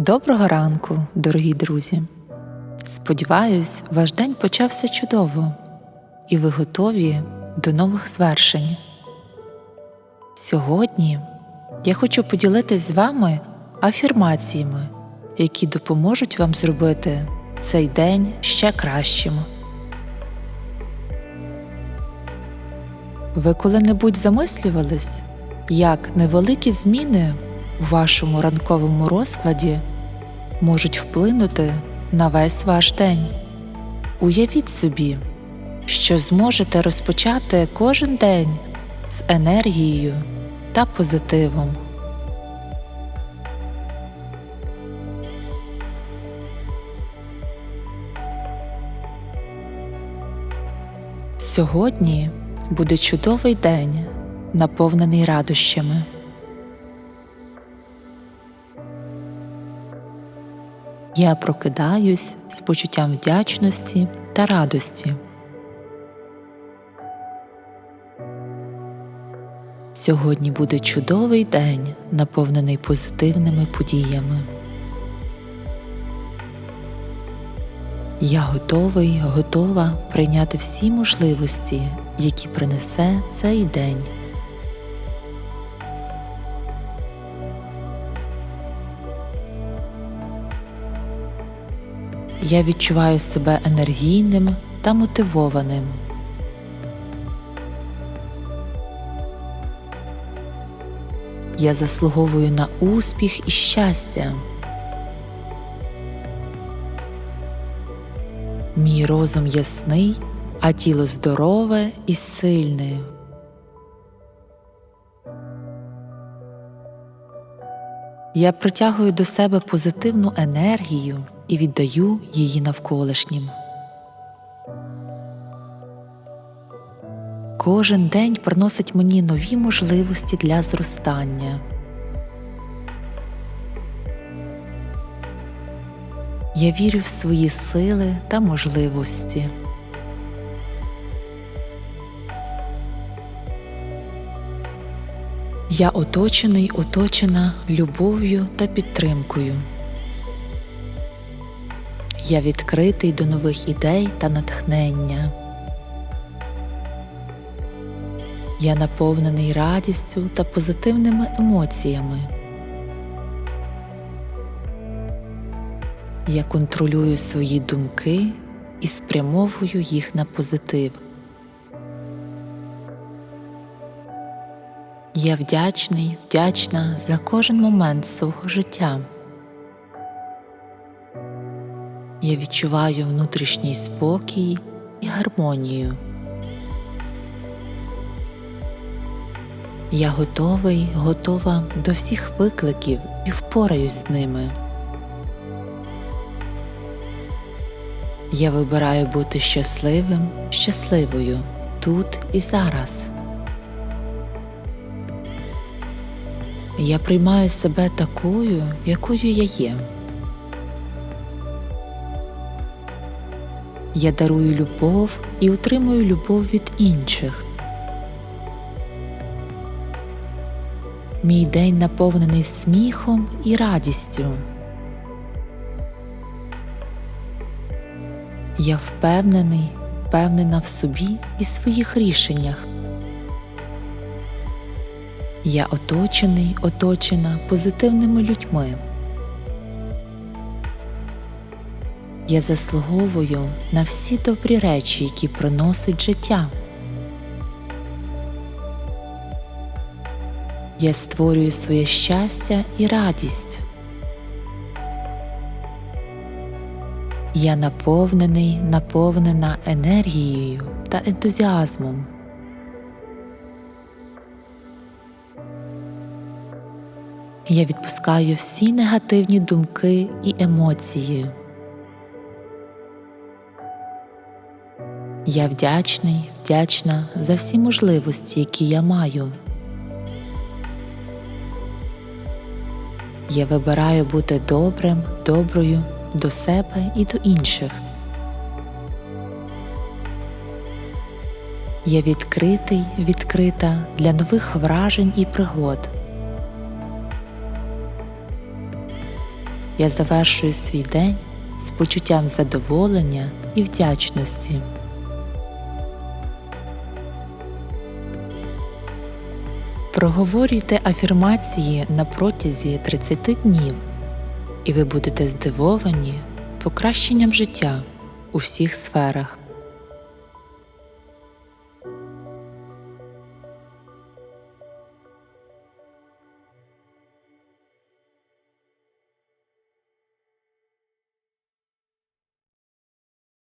Доброго ранку, дорогі друзі! Сподіваюсь, ваш день почався чудово, і ви готові до нових звершень. Сьогодні я хочу поділитись з вами афірмаціями, які допоможуть вам зробити цей день ще кращим. Ви коли-небудь замислювались, як невеликі зміни у вашому ранковому розкладі можуть вплинути на весь ваш день. Уявіть собі, що зможете розпочати кожен день з енергією та позитивом. Сьогодні буде чудовий день, наповнений радощами. Я прокидаюсь з почуттям вдячності та радості. Сьогодні буде чудовий день, наповнений позитивними подіями. Я готовий, готова прийняти всі можливості, які принесе цей день. Я відчуваю себе енергійним та мотивованим. Я заслуговую на успіх і щастя. Мій розум ясний, а тіло здорове і сильне. Я притягую до себе позитивну енергію і віддаю її навколишнім. Кожен день приносить мені нові можливості для зростання. Я вірю в свої сили та можливості. Я оточений, оточена любов'ю та підтримкою. Я відкритий до нових ідей та натхнення. Я наповнений радістю та позитивними емоціями. Я контролюю свої думки і спрямовую їх на позитив. Я вдячний, вдячна за кожен момент свого життя. Я відчуваю внутрішній спокій і гармонію. Я готовий, готова до всіх викликів і впораюсь з ними. Я вибираю бути щасливим, щасливою тут і зараз. Я приймаю себе такою, якою я є. Я дарую любов і отримую любов від інших. Мій день наповнений сміхом і радістю. Я впевнений, впевнена в собі і своїх рішеннях. Я оточений, оточена позитивними людьми. Я заслуговую на всі добрі речі, які приносить життя. Я створюю своє щастя і радість. Я наповнений, наповнена енергією та ентузіазмом. Я відпускаю всі негативні думки і емоції. Я вдячний, вдячна за всі можливості, які я маю. Я вибираю бути добрим, доброю до себе і до інших. Я відкритий, відкрита для нових вражень і пригод. я завершую свій день з почуттям задоволення і вдячності. Проговорюйте афірмації на протязі 30 днів, і ви будете здивовані покращенням життя у всіх сферах.